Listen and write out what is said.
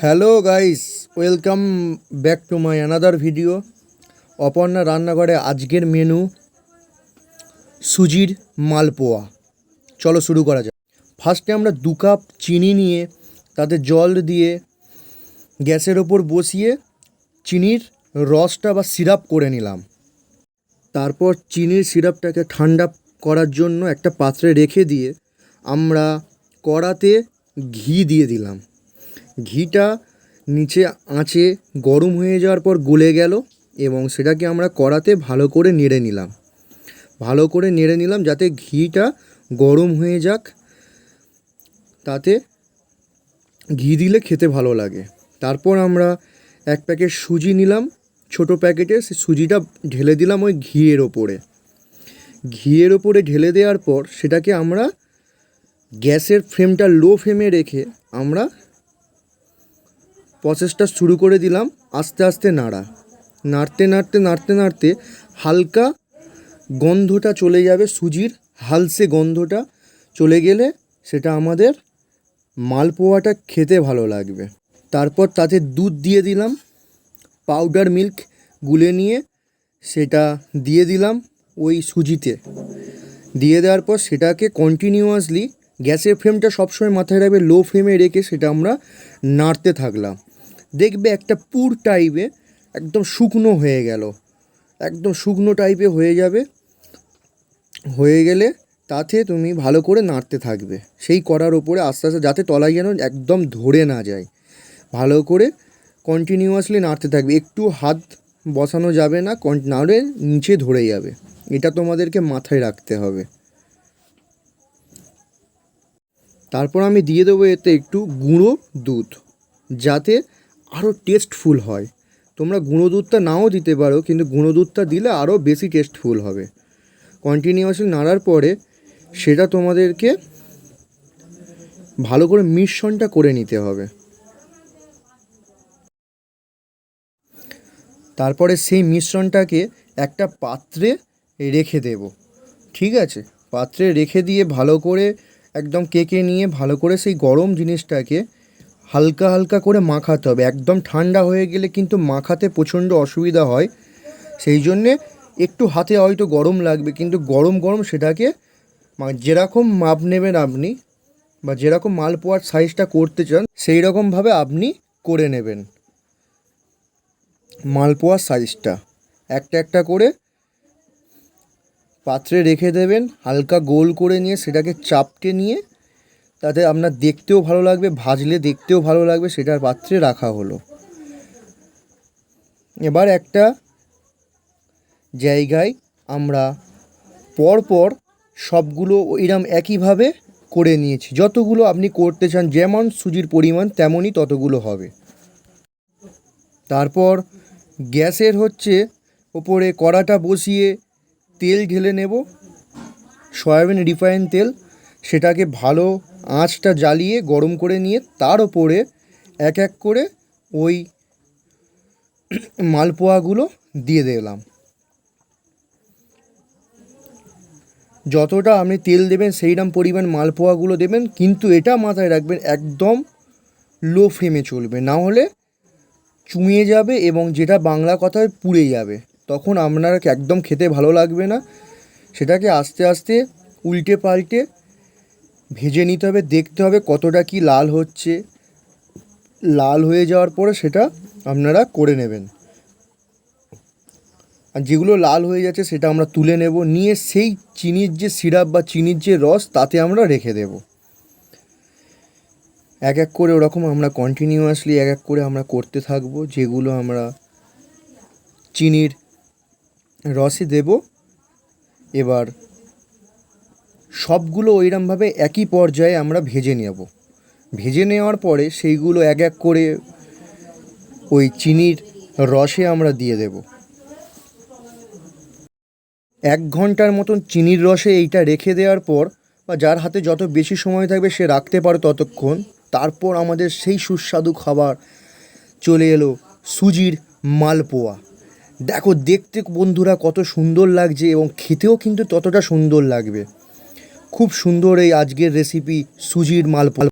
Hello guys welcome back to my another video Aparna রান্নাঘরে আজকের menu সুজির মালপোয়া। চলো শুরু করা যাক। ফার্স্টে আমরা দু কাপ চিনি নিয়ে, তাতে জল দিয়ে, গ্যাসের ওপর বসিয়ে চিনির রসটা বা সিরাপ করে নিলাম। তারপর চিনির সিরাপটাকে ঠান্ডা করার জন্য একটা পাত্রে রেখে দিয়ে আমরা কড়াতে ঘি দিয়ে দিলাম। ঘিটা নিচে আঁচে গরম হয়ে যাওয়ার পর গলে গেল এবং সেটাকে আমরা কড়াতে ভালো করে নেড়ে নিলাম। ভালো করে নেড়ে নিলাম যাতে ঘিটা গরম হয়ে যাক। তাতে ঘি দিলে খেতে ভালো লাগে। তারপর আমরা এক প্যাকেট সুজি নিলাম, ছোট প্যাকেটে সে সুজিটা ঢেলে দিলাম ওই ঘিয়ের ওপরে। ঘিয়ের ওপরে ঢেলে দেওয়ার পর সেটাকে আমরা গ্যাসের ফ্লেমটা লো ফ্লেমে রেখে আমরা প্রসেসটা শুরু করে দিলাম আস্তে আস্তে নাড়া। নাড়তে নাড়তে নাড়তে নাড়তে হালকা গন্ধটা চলে যাবে সুজির, হালসে গন্ধটা চলে গেলে সেটা আমাদের মালপোয়াটা খেতে ভালো লাগবে। তারপর তাতে দুধ দিয়ে দিলাম পাউডার মিল্ক গুলে নিয়ে সেটা দিয়ে দিলাম ওই সুজিতে। দিয়ে দেওয়ার পর সেটাকে কন্টিনিউয়াসলি গ্যাসের ফ্লেমটা সবসময় মাথায় রাখবে লো ফ্লেমে রেখে সেটা আমরা নাড়তে থাকলাম। দেখবে একটা পুর টাইপে একদম শুকনো হয়ে গেল। একদম শুকনো টাইপে হয়ে যাবে। হয়ে গেলে তাতে তুমি ভালো করে নাড়তে থাকবে। সেই করার ওপরে আস্তে আস্তে যাতে তলায় যেন একদম ধরে না যায়। ভালো করে কন্টিনিউয়াসলি নাড়তে থাকবে। একটু হাত বসানো যাবে না নাড়ে নিচে ধরে যাবে। এটা তোমাদেরকে মাথায় রাখতে হবে। তারপর আমি দিয়ে দেবো এতে একটু গুঁড়ো দুধ। যাতে আরও টেস্টফুল হয়। তোমরা গুঁড়ো দুধটা নাও দিতে পারো, কিন্তু গুঁড়ো দুধটা দিলে আরও বেশি টেস্টফুল হবে। কন্টিনিউয়াসলি নাড়ার পরে সেটা তোমাদেরকে ভালো করে মিশ্রণটা করে নিতে হবে। তারপরে সেই মিশ্রণটাকে একটা পাত্রে রেখে দেব। ঠিক আছে? পাত্রে রেখে দিয়ে ভালো করে একদম কেকে নিয়ে ভালো করে সেই গরম জিনিসটাকে হালকা হালকা করে মাখাতে হবে। একদম ঠান্ডা হয়ে গেলে কিন্তু মাখাতে প্রচণ্ড অসুবিধা হয়। সেই জন্যে একটু হাতে হয়তো গরম লাগবে, কিন্তু গরম গরম সেটাকে যেরকম মাপ নেবেন আপনি বা যেরকম মালপোয়ার সাইজটা করতে চান সেই রকমভাবে আপনি করে নেবেন। মালপোয়ার সাইজটা একটা একটা করে পাত্রে রেখে দেবেন, হালকা গোল করে নিয়ে সেটাকে চাপটে নিয়ে তাতে আপনার দেখতেও ভালো লাগবে, ভাজলে দেখতেও ভালো লাগবে, সেটার পাত্রে রাখা হলো। এবার একটা জায়গায় আমরা পরপর সবগুলো ওইরকম একইভাবে করে নিয়েছি। যতগুলো আপনি করতে চান, যেমন সুজির পরিমাণ তেমনই ততগুলো হবে। তারপর গ্যাসের হচ্ছে ওপরে কড়াটা বসিয়ে তেল ঢেলে নেব। সয়াবিন রিফাইন তেল, সেটাকে ভালো আঁচটা জ্বালিয়ে গরম করে নিয়ে তার ওপরে এক এক করে ওই মালপোয়াগুলো দিয়ে দিলাম। যতটা আপনি তেল দেবেন সেইরকম পরিমাণ মালপোয়াগুলো দেবেন, কিন্তু এটা মাথায় রাখবেন একদম লো ফ্লেমে চলবে। না হলে চুঁয়ে যাবে এবং যেটা বাংলা কথায় পুড়ে যাবে। তখন আপনার একদম খেতে ভালো লাগবে না। সেটাকে আস্তে আস্তে উল্টে পাল্টে ভেজে নিতে হবে, দেখতে হবে কতটা কি লাল হচ্ছে। লাল হয়ে যাওয়ার পরে সেটা আপনারা করে নেবেন। আর যেগুলো লাল হয়ে যাচ্ছে সেটা আমরা তুলে নেব, নিয়ে সেই চিনির যে সিরাপ বা চিনির যে রস তাতে আমরা রেখে দেব। এক এক করে ওরকম আমরা কন্টিনিউয়াসলি এক এক করে আমরা করতে থাকব, যেগুলো আমরা চিনির রসে দেব। এবার সবগুলো ওইরমভাবে একই পর্যায়ে আমরা ভেজে নেব। ভেজে নেওয়ার পরে সেইগুলো এক এক করে ওই চিনির রসে আমরা দিয়ে দেব। এক ঘণ্টার মতন চিনির রসে এইটা রেখে দেওয়ার পর বা যার হাতে যত বেশি সময় থাকবে সে রাখতে পারে ততক্ষণ। তারপর আমাদের সেই সুস্বাদু খাবার চলে এলো সুজির মালপোয়া। দেখো, দেখতে বন্ধুরা কত সুন্দর লাগছে এবং খেতেও কিন্তু ততটা সুন্দর লাগবে। খুব সুন্দর এই আজকের রেসিপি সুজির মালপোয়া।